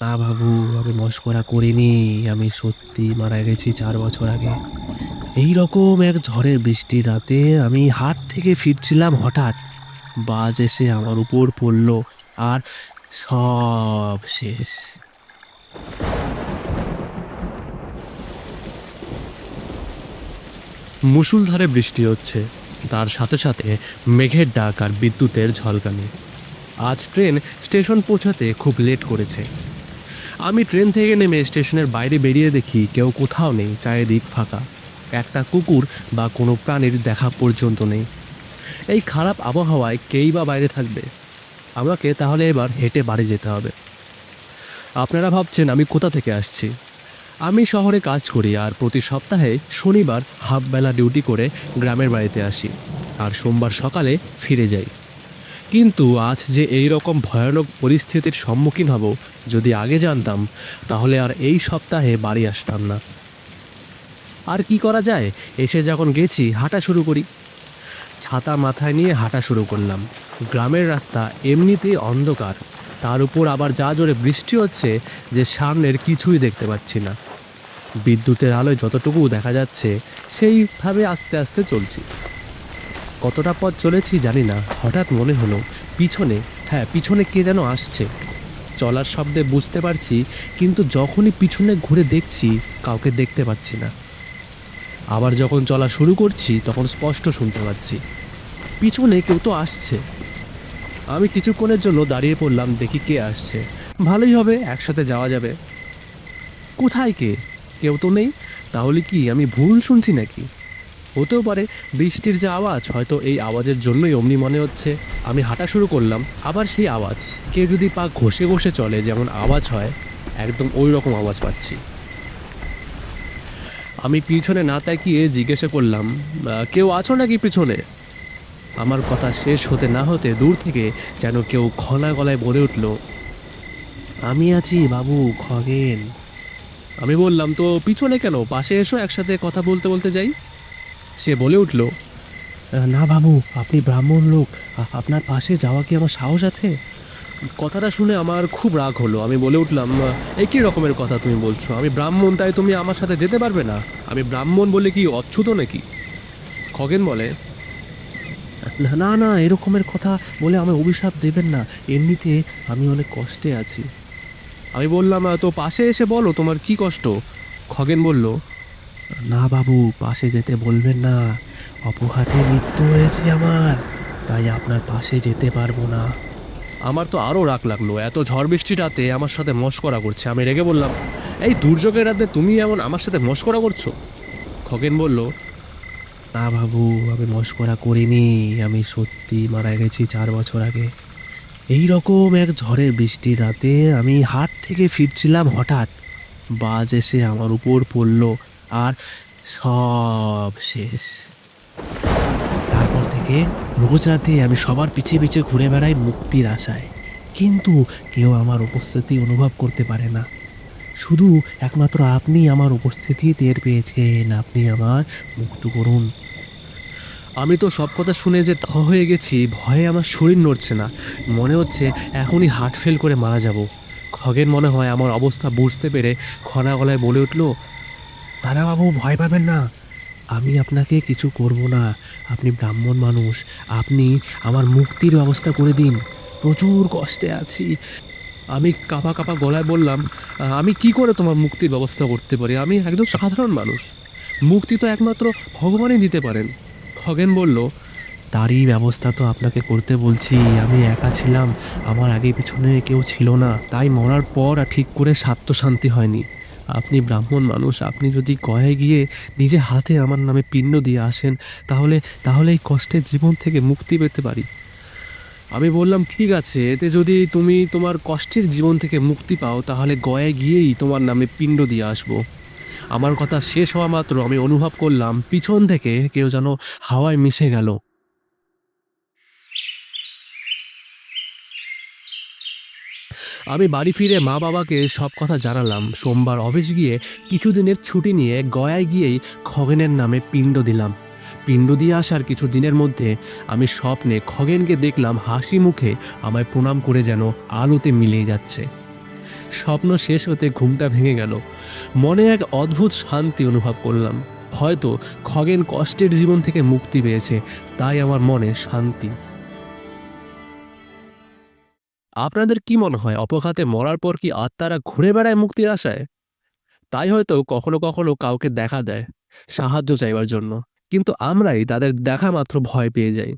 না বাবু আমি মস্করা করিনি, আমি সত্যি মারা গেছি চার বছর আগে। এই রকম এক ঝড়ের বৃষ্টির রাতে আমি হাট থেকে ফিরছিলাম হঠাৎ। বাজ এসে আমার উপর পড়ল আর সব শেষ। মুষলধারে বৃষ্টি হচ্ছে, তার সাথে সাথে মেঘের ডাক আর বিদ্যুতের ঝলকানি। আজ ট্রেন স্টেশন পৌঁছাতে খুব লেট করেছে। আমি ট্রেন থেকে নেমে স্টেশনের বাইরে বেরিয়ে দেখি কেউ কোথাও নেই, চারিদিক ফাঁকা। একটা কুকুর বা কোনো প্রাণীর দেখা পর্যন্ত নেই। এই খারাপ আবহাওয়ায় কেই বা বাইরে থাকবে? আমাকে তাহলে এবার হেঁটে বাড়ি যেতে হবে। আপনারা ভাবছেন আমি কোথা থেকে আসছি? আমি শহরে কাজ করি আর প্রতি সপ্তাহে শনিবার হাফ বেলা ডিউটি করে গ্রামের বাড়িতে আসি। আর সোমবার সকালে ফিরে যাই। কিন্তু আজ যে এই রকম ভয়ানক পরিস্থিতির সম্মুখীন হব, যদি আগে জানতাম, তাহলে আর এই সপ্তাহে বাড়ি আসতাম না। আর কি করা যায়? এসে যখন গেছি, হাঁটা শুরু করি। ছাতা মাথায় নিয়ে হাঁটা শুরু করলাম। গ্রামের রাস্তা এমনিতেই অন্ধকার। তার উপর আবার যা জোরে বৃষ্টি হচ্ছে, যে সামনের কিছুই দেখতে পাচ্ছি না। বিদ্যুতের আলোয় যতটুকু দেখা যাচ্ছে, সেইভাবে আস্তে আস্তে চলছি। কতটা পথ চলেছি জানি না, হঠাৎ মনে হলো, পিছনে হ্যাঁ পিছনে কে যেন আসছে। চলার শব্দে বুঝতে পারছি, কিন্তু যখনই পিছনে ঘুরে দেখছি, কাউকে দেখতে পাচ্ছি না। আবার যখন চলা শুরু করছি, তখন স্পষ্ট শুনতে পাচ্ছি, পিছনে কেউ তো আসছে। আমি কিছুক্ষণের জন্য দাঁড়িয়ে পড়লাম, দেখি কে আসছে। ভালোই হবে, একসাথে যাওয়া যাবে। কোথায় কে? কেউ তো নেই, তাহলে কি আমি ভুল শুনছি নাকি? হতেও পারে, বৃষ্টির যে আওয়াজ, হয়তো এই আওয়াজের জন্যই অমনি মনে হচ্ছে। আমি হাঁটা শুরু করলাম, আবার সেই আওয়াজ। কেউ যদি পা ঘষে ঘষে চলে, যেমন আওয়াজ হয়, একদম ওই রকম আওয়াজ পাচ্ছি। আমি পিছনে না তাকিয়ে জিজ্ঞাসা করলাম কেউ আছো নাকি পিছনে? আমার কথা শেষ হতে না হতে দূর থেকে যেন কেউ খনা গলায় বলে উঠল, আমি আছি বাবু, খগেন। আমি বললাম, তো পিছনে কেন? পাশে এসো, একসাথে কথা বলতে বলতে যাই। সে বলে উঠল, না বাবু, আপনি ব্রাহ্মণ লোক, আপনার পাশে যাওয়া কি আমার সাহস আছে? কথাটা শুনে আমার খুব রাগ হলো। আমি বলে উঠলাম একই রকমের কথা তুমি বলছো? আমি ব্রাহ্মণ, তাই তুমি আমার সাথে যেতে পারবে না? আমি ব্রাহ্মণ বলে কি অচ্ছুত নাকি? খগেন বলে, না না, এরকমের কথা বলে আমায় অভিশাপ দেবেন না। এমনিতে আমি অনেক কষ্টে আছি। আমি বললাম, তো পাশে এসে বলো, তোমার কি কষ্ট? খগেন বলল না বাবু পাশে যেতে বলবেন না। অপঘাতে মৃত্যু হয়েছে আমার তাই আপনার পাশে যেতে পারব না। আমার তো আরও রাগ লাগল এত ঝড় বৃষ্টি রাতে আমার সাথে মস্করা করছে আমি রেগে বললাম এই দুর্যোগের রাতে তুমি এমন আমার সাথে মস্করা করছ? খগেন বলল না বাবু আমি মস্করা করিনি আমি সত্যি মারা গেছি চার বছর আগে। এই রকম এক ঝড়ের বৃষ্টির রাতে আমি হাট থেকে ফিরছিলাম হঠাৎ। বাজ এসে আমার উপর পড়ল আর সব শেষ। তারপর থেকে রোজ রাতে আমি সবার পিছিয়ে পিছিয়ে ঘুরে বেড়াই মুক্তির আশায়। কিন্তু কেউ আমার উপস্থিতি অনুভব করতে পারে না। শুধু একমাত্র আপনি আমার উপস্থিতি টের পেয়েছেন। আপনি আমার মুক্ত করুন। আমি তো সব কথা শুনে যে থ হয়ে গেছি, ভয়ে আমার শরীর নড়ছে না। মনে হচ্ছে এখনই হার্ট ফেল করে মারা যাব। খগেন মনে হয় আমার অবস্থা বুঝতে পেরে খনা গলায় বলে উঠল দাদাবাবু, ভয় পাবেন না। আমি আপনাকে কিছু করব না। আপনি ব্রাহ্মণ মানুষ। আপনি আমার মুক্তির ব্যবস্থা করে দিন। প্রচুর কষ্টে আছি। আমি কাপা কাপা গলায় বললাম, আমি কি করে তোমার মুক্তির ব্যবস্থা করতে পারি? আমি একদম সাধারণ মানুষ। মুক্তি তো একমাত্র ভগবানই দিতে পারেন। খগেন বলল, তারই ব্যবস্থা তো আপনাকে করতে বলছি। আমি একা ছিলাম। আমার আগে পিছনে কেউ ছিল না। তাই মরার পর আর ঠিক করে স্বার্থ শান্তি হয়নি। আপনি ব্রাহ্মণ মানুষ, আপনি যদি গয়ে গিয়ে নিজে হাতে আমার নামে পিণ্ড দিয়ে আসেন, তাহলে তাহলে এই কষ্টের জীবন থেকে মুক্তি পেতে পারি। আমি বললাম, ঠিক আছে, এতে যদি তুমি তোমার কষ্টের জীবন থেকে মুক্তি পাও, তাহলে গয়ে গিয়েই তোমার নামে পিণ্ড দিয়ে আসব। আমার কথা শেষ হওয়া মাত্র আমি অনুভব করলাম, পিছন থেকে কেউ যেন হাওয়ায় মিশে গেল। আমি বাড়ি ফিরে মা বাবাকে সব কথা জানালাম। সোমবার অফিস গিয়ে কিছুদিনের ছুটি নিয়ে গয়ায় গিয়েই খগেনের নামে পিণ্ড দিলাম। পিণ্ড দিয়ে আসার কিছু দিনের মধ্যে আমি স্বপ্নে খগেনকে দেখলাম হাসি মুখে আমায় প্রণাম করে যেন আলোতে মিলিয়ে যাচ্ছে। স্বপ্ন শেষ হতে ঘুমটা ভেঙে গেল। মনে এক অদ্ভুত শান্তি অনুভব করলাম। হয়তো খগেন কষ্টের জীবন থেকে মুক্তি পেয়েছে, তাই আমার মনে শান্তি। আপনাদের কি মনে হয়, অপঘাতে মরার পর কি আত্মারা ঘুরে বেড়ায় মুক্তির আশায়? তাই হয়তো কখনো কখনো কাউকে দেখা দেয়, সাহায্য চাইবার জন্য। কিন্তু আমরাই তাদের দেখা মাত্র ভয় পেয়ে যাই।